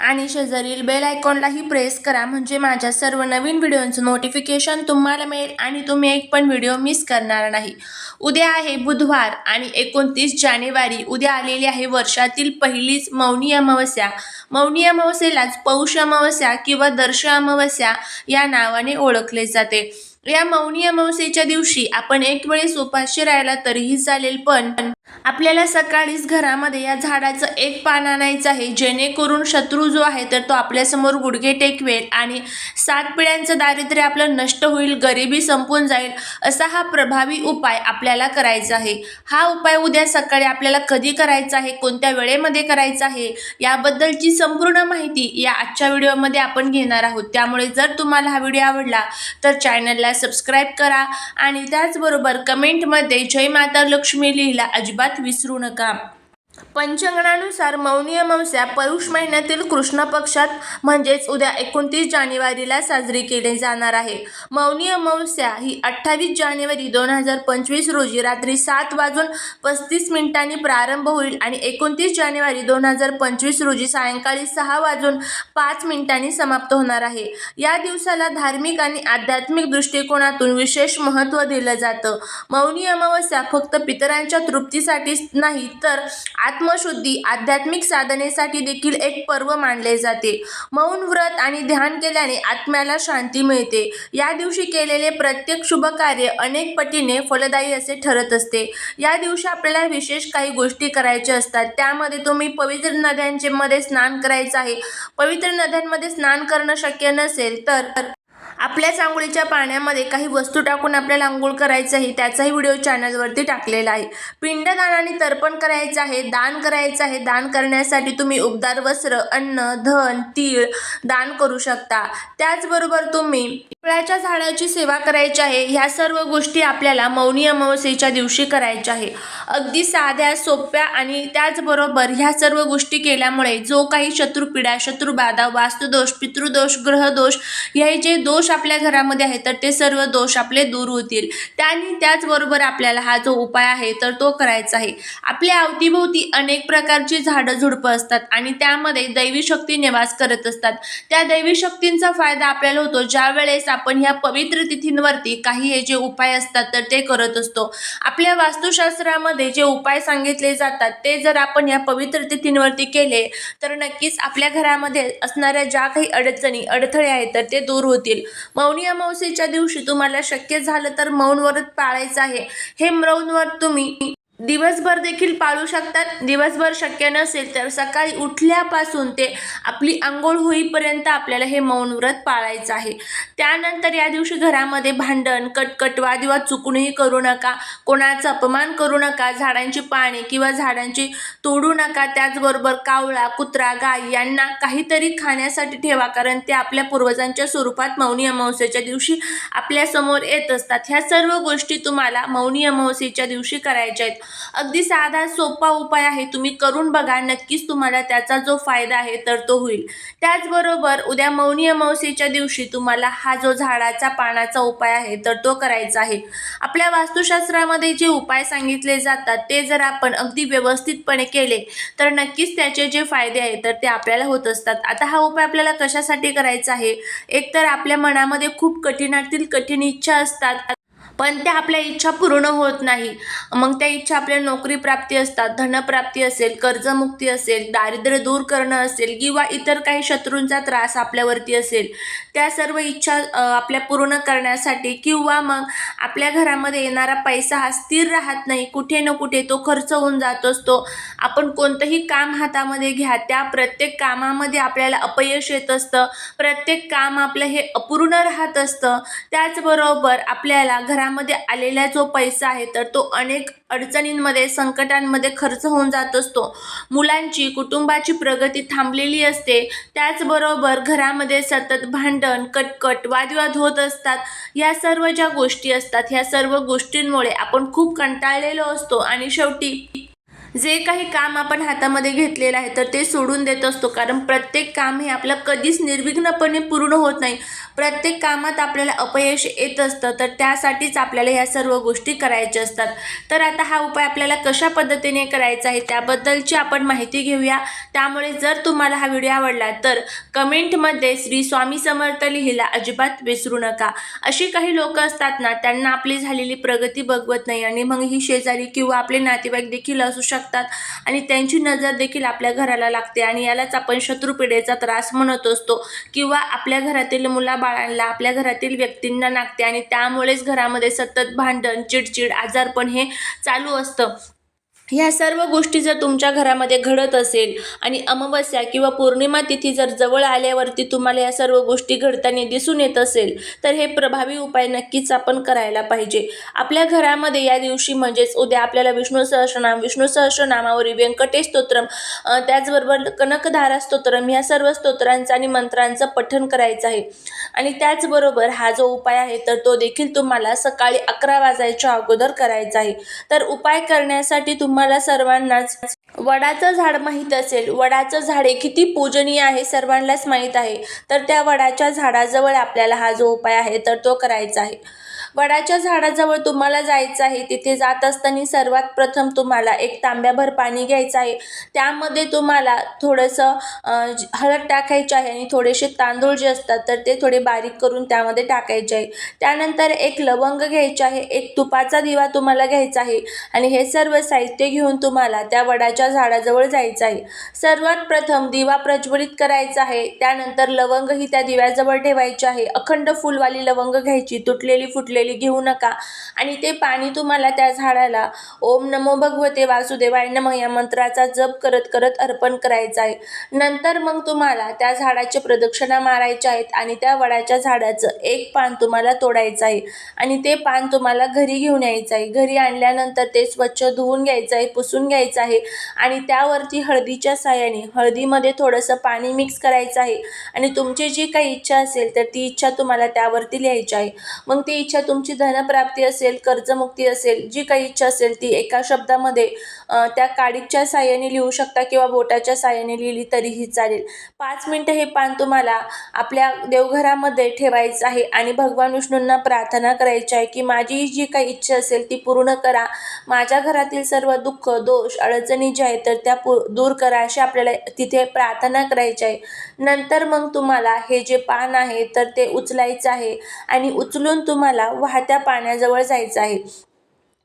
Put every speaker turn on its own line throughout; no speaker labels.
आणि शेजारील bell आयकॉनलाही press करा. म्हणजे माझ्या सर्व नवीन व्हिडिओंचं नोटिफिकेशन तुम्हाला मिळेल आणि तुम्ही एक पण व्हिडिओ मिस करणार नाही. उद्या आहे बुधवार आणि एकोणतीस जानेवारी. उद्या आलेली आहे वर्षातील पहिलीच मौनी अमावस्या. मौनी अमावस्येलाच पौष अमावस्या किंवा दर्श अमावस्या या नावाने ओळखले जाते. या मौनी अमावस्येच्या दिवशी आपण एक वेळेस उपाशी राहिला तरीही चालेल पण आपल्याला सकाळीच घरामध्ये या झाडाचं एक पान आणायचं आहे. जेणेकरून शत्रू जो आहे तर तो आपल्यासमोर गुडघे टेकवेल आणि सात पिढ्यांचं दारिद्र्य आपलं नष्ट होईल गरिबी संपून जाईल असा हा प्रभावी उपाय आपल्याला करायचा आहे. हा उपाय उद्या सकाळी आपल्याला कधी करायचा आहे कोणत्या वेळेमध्ये करायचा आहे याबद्दलची संपूर्ण माहिती या आजच्या व्हिडिओमध्ये आपण घेणार आहोत. त्यामुळे जर तुम्हाला हा व्हिडिओ आवडला तर चॅनलला सबस्क्राईब करा आणि त्याचबरोबर कमेंटमध्ये जय माता लक्ष्मी लिहिला अजिबात विसरू नका पंचांगणानुसार मौनी अमावस्या पौष महिन्यातील कृष्ण पक्षात म्हणजेच उद्या एकोणतीस जानेवारीला साजरी केली जाणार आहे. मौनी अमावस्या ही अठ्ठावीस जानेवारी दोन हजार पंचवीस रोजी रात्री सात वाजून पस्तीस मिनिटांनी प्रारंभ होईल आणि एकोणतीस जानेवारी दोन हजार पंचवीस रोजी सायंकाळी सहा वाजून पाच मिनिटांनी समाप्त होणार आहे. या दिवसाला धार्मिक आणि आध्यात्मिक दृष्टिकोनातून विशेष महत्त्व दिलं जातं. मौनी अमावस्या फक्त पितरांच्या तृप्तीसाठीच नाही तर आत आत्मशुद्धी आध्यात्मिक साधनेसाठी देखील एक पर्व मानले जाते. मौन व्रत आणि ध्यान केल्याने आत्म्याला शांती मिळते. या दिवशी केलेले प्रत्येक शुभ कार्य अनेक पटीने फलदायी असे ठरत असते. या दिवशी आपल्याला विशेष काही गोष्टी करायच्या असतात. त्यामध्ये तुम्ही पवित्र नद्यांचे मध्ये स्नान करायचं आहे. पवित्र नद्यांमध्ये स्नान करणं शक्य नसेल तर आपल्या आंघोळीच्या पाण्यामध्ये काही वस्तू टाकून आपल्याला आंघोळ करायचं आहे त्याचाही व्हिडिओ चॅनलवरती टाकलेला आहे. पिंडदान आणि तर्पण करायचं आहे दान करायचं आहे. दान करण्यासाठी तुम्ही उबदार वस्त्र अन्न धन तीळ दान करू शकता. त्याचबरोबर तुम्ही पिपळाच्या झाडाची सेवा करायची आहे. ह्या सर्व गोष्टी आपल्याला मौनी अमावस्येच्या दिवशी करायच्या आहे. अगदी साध्या सोप्या आणि त्याचबरोबर ह्या सर्व गोष्टी केल्यामुळे जो काही शत्रुपीडा शत्रुबाधा वास्तुदोष पितृदोष ग्रहदोष हे जे दोष आपल्या घरामध्ये आहे तर ते सर्व दोष आपले दूर होतील. त्याने त्याचबरोबर आपल्याला हा जो उपाय आहे तर तो करायचा आहे. आपल्या अवतीभोवती अनेक प्रकारची झाडं झुडपं असतात आणि त्यामध्ये दैवी शक्ती निवास करत असतात. त्या दैवी शक्तींचा फायदा आपल्याला होतो. ज्या वेळेस आपण ह्या पवित्र तिथींवरती काही हे जे उपाय असतात तर ते करत असतो. आपल्या वास्तुशास्त्रामध्ये जे उपाय सांगितले जातात ते जर आपण या पवित्र तिथींवरती केले तर नक्कीच आपल्या घरामध्ये असणाऱ्या ज्या काही अडचणी अडथळे आहेत तर ते दूर होतील. मौनी अमावस्येच्या दिवशी तुम्हाला शक्य झालं तर मौन व्रत पाळायचं आहे. हे मौन व्रत तुम्ही दिवसभर देखील पाळू शकतात. दिवसभर शक्य नसेल तर सकाळी उठल्यापासून ते आपली आंघोळ होईपर्यंत आपल्याला हे मौन व्रत पाळायचं आहे. त्यानंतर या दिवशी घरामध्ये भांडण कटकट किंवा चुकूनही करू नका कोणाचा अपमान करू नका झाडांची पाने किंवा झाडांची तोडू नका त्याचबरोबर कावळा कुत्रा गाय यांना काहीतरी खाण्यासाठी ठेवा कारण ते आपल्या पूर्वजांच्या स्वरूपात मौनी अमावस्येच्या दिवशी आपल्यासमोर येत असतात. ह्या सर्व गोष्टी तुम्हाला मौनी अमावस्येच्या दिवशी करायच्या आहेत. अगदी साधा सोपा उपाय आहे. तुम्ही करून बघा. नक्कीच तुम्हाला त्याचा जो फायदा आहे तर तो होईल. त्याचबरोबर उद्या मौनी अमावस्येच्या दिवशी तुम्हाला हा जो झाडाचा पानाचा उपाय आहे तर तो करायचा आहे. आपल्या वास्तुशास्त्रामध्ये जे उपाय सांगितले जातात ते जर आपण अगदी व्यवस्थितपणे केले तर नक्कीच त्याचे जे फायदे आहेत तर ते आपल्याला होत असतात. आता हा उपाय आपल्याला कशासाठी करायचा आहे? एकतर आपल्या मनामध्ये खूप कठीणातील कठीण इच्छा असतात. पण त्या आपल्या इच्छा पूर्ण होत नाही. मग त्या इच्छा आपल्या नोकरी प्राप्ती असतात धनप्राप्ती असेल कर्जमुक्ती असेल दारिद्र्य दूर करणं असेल किंवा इतर काही शत्रूंचा त्रास आपल्यावरती असेल त्या सर्व इच्छा आपल्या पूर्ण करण्यासाठी किंवा मग आपल्या घरामध्ये येणारा पैसा हा स्थिर राहत नाही कुठे न कुठे तो खर्च होऊन जात असतो. आपण कोणतंही काम हातामध्ये घ्या त्या प्रत्येक कामामध्ये आपल्याला अपयश येत असतं. प्रत्येक काम आपलं हे अपूर्ण राहत असतं. त्याचबरोबर आपल्याला घरामध्ये आलेला जो पैसा आहे तर तो अनेक अडचणींमध्ये संकटांमध्ये खर्च होऊन जात असतो. मुलांची कुटुंबाची प्रगती थांबलेली असते. त्याचबरोबर घरामध्ये सतत भांड भांडण कटकट वादविवाद होत असतात. या सर्व ज्या गोष्टी असतात ह्या सर्व गोष्टींमुळे आपण खूप कंटाळलेलो असतो. आणि शेवटी जे काही काम आपण हातामध्ये घेतलेलं आहे तर ते सोडून देत असतो. कारण प्रत्येक काम हे आपलं कधीच निर्विघ्नपणे पूर्ण होत नाही. प्रत्येक कामात आपल्याला अपयश येत असतं तर त्यासाठीच आपल्याला ह्या सर्व गोष्टी करायच्या असतात. तर आता हा उपाय आपल्याला कशा पद्धतीने करायचा आहे त्याबद्दलची आपण माहिती घेऊया. त्यामुळे जर तुम्हाला हा व्हिडिओ आवडला तर कमेंटमध्ये श्री स्वामी समर्थ लिहिला अजिबात विसरू नका. अशी काही लोक असतात ना त्यांना आपली झालेली प्रगती बघवत नाही. आणि मग ही शेजारी किंवा आपले नातेवाईक देखील असू शकतात. आणि त्यांची नजर देखील आपल्या घराला लागते आणि यालाच आपण शत्रुपिढेचा त्रास म्हणत असतो किंवा आपल्या घरातील मुलाबाळांना आपल्या घरातील व्यक्तींना लागते आणि त्यामुळेच घरामध्ये सतत भांडण चिडचिड आजारपण हे चालू असतं. ह्या सर्व गोष्टी जर तुमच्या घरामध्ये घडत असेल आणि अमावस्या किंवा पौर्णिमा तिथी जर जवळ आल्यावरती तुम्हाला या सर्व गोष्टी घडताना दिसून येत असेल तर हे प्रभावी उपाय नक्कीच आपण करायला पाहिजे. आपल्या घरामध्ये या दिवशी म्हणजेच उद्या आपल्याला विष्णू सहस्रनाम विष्णू सहस्रनामावरील व्यंकटेश स्तोत्रम त्याचबरोबर कनकधारा स्तोत्रम ह्या सर्व स्तोत्रांचं आणि मंत्रांचं पठण करायचं आहे. आणि त्याचबरोबर हा जो उपाय आहे तर तो देखील तुम्हाला सकाळी अकरा वाजायच्या अगोदर करायचा आहे. तर उपाय करण्यासाठी तुम्हाला सर्वांनाच वडाचं झाड माहीत असेल. वडाचं झाड हे किती पूजनीय आहे सर्वांनाच माहीत आहे. तर त्या वडाच्या झाडाजवळ आपल्याला हा जो उपाय आहे तर तो करायचा आहे. वडाच्या झाडाजवळ तुम्हाला जायचं आहे तिथे जात असताना सर्वात प्रथम तुम्हाला एक तांब्याभर पाणी घ्यायचं आहे. त्यामध्ये तुम्हाला थोडंसं हळद टाकायची आहे आणि थोडेसे तांदूळ जे असतात तर ते थोडे बारीक करून त्यामध्ये टाकायचे आहे. त्यानंतर एक लवंग घ्यायचे आहे एक तुपाचा दिवा तुम्हाला घ्यायचा आहे आणि हे सर्व साहित्य घेऊन तुम्हाला त्या वडाच्या झाडाजवळ जायचं आहे. सर्वात प्रथम दिवा प्रज्वलित करायचा आहे त्यानंतर लवंग ही त्या दिव्याजवळ ठेवायची आहे. अखंड फुलवाली लवंग घ्यायची तुटलेली फुटलेली घेऊ नका. आणि ते पाणी तुम्हाला त्या झाडाला ओम नमो भगवते वासुदेवाय नम. या मंत्राचा जप करत करत अर्पण करायचा आहे. नंतर मग तुम्हाला त्या झाडाची प्रदक्षिणा मारायच्या आहेत आणि त्या वडाच्या झाडाचं एक पान तुम्हाला तोडायचं आहे. आणि ते पान तुम्हाला घरी घेऊन यायचं आहे. घरी आणल्यानंतर ते स्वच्छ धुवून घ्यायचं आहे पुसून घ्यायचं आहे. आणि त्यावरती हळदीच्या साहाय्याने हळदीमध्ये थोडंसं पाणी मिक्स करायचं आहे. आणि तुमची जी काही इच्छा असेल तर ती इच्छा तुम्हाला त्यावरती लिहायची आहे. मग ती इच्छा तुमची धनप्राप्ती असेल कर्जमुक्ती असेल जी काही इच्छा असेल ती एका शब्दामध्ये त्या काडीच्या साहाय्याने लिहू शकता किंवा बोटाच्या साहाय्याने लिहिली तरीही चालेल. पाच मिनटं हे पान तुम्हाला आपल्या देवघरामध्ये ठेवायचं आहे आणि भगवान विष्णूंना प्रार्थना करायची आहे की माझी जी काही इच्छा असेल ती पूर्ण करा. माझ्या घरातील सर्व दुःख दोष अडचणी ज्या आहेत तर त्या पू दूर करा अशी आपल्याला तिथे प्रार्थना करायची आहे. नंतर मग तुम्हाला हे जे पान आहे तर ते उचलायचं आहे आणि उचलून तुम्हाला वाहत्या पाण्याजवळ जायचं आहे.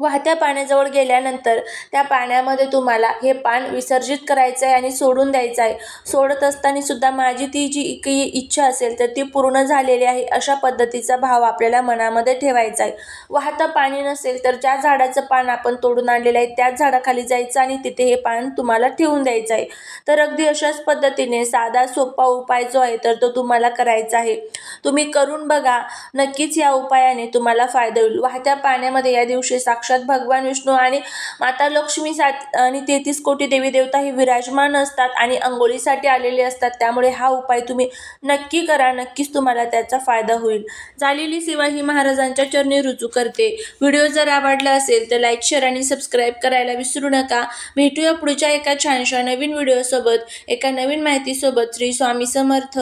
वाहत्या पाण्याजवळ गेल्यानंतर त्या पाण्यामध्ये तुम्हाला हे पान विसर्जित करायचं आहे आणि सोडून द्यायचं आहे सोडत असताना सुद्धा माझी ती जी काही इच्छा असेल तर ती पूर्ण झालेली आहे अशा पद्धतीचा भाव आपल्याला मनामध्ये ठेवायचा आहे वाहतं पाणी नसेल तर ज्या झाडाचं पान आपण तोडून आणलेलं आहे त्याच झाडाखाली जायचं आणि तिथे हे पान तुम्हाला ठेवून द्यायचं आहे तर अगदी अशाच पद्धतीने साधा सोपा उपाय जो आहे तर तो तुम्हाला करायचा आहे. तुम्ही करून बघा नक्कीच या उपायाने तुम्हाला फायदा होईल. वाहत्या पाण्यामध्ये या दिवशी साक्ष साक्षात भगवान विष्णू आणि माता लक्ष्मी सात आणि तेहतीस कोटी देवी देवता हे विराजमान असतात आणि अंघोळीसाठी आलेले असतात. त्यामुळे हा उपाय तुम्ही नक्की करा. नक्कीच तुम्हाला त्याचा फायदा होईल. झालेली सेवा ही महाराजांच्या चरणी रुजू करते. व्हिडिओ जर आवडला असेल तर लाईक शेअर आणि सबस्क्राईब करायला विसरू नका. भेटूया पुढच्या एका छानशा नवीन व्हिडिओसोबत एका नवीन माहितीसोबत. श्री स्वामी समर्थ.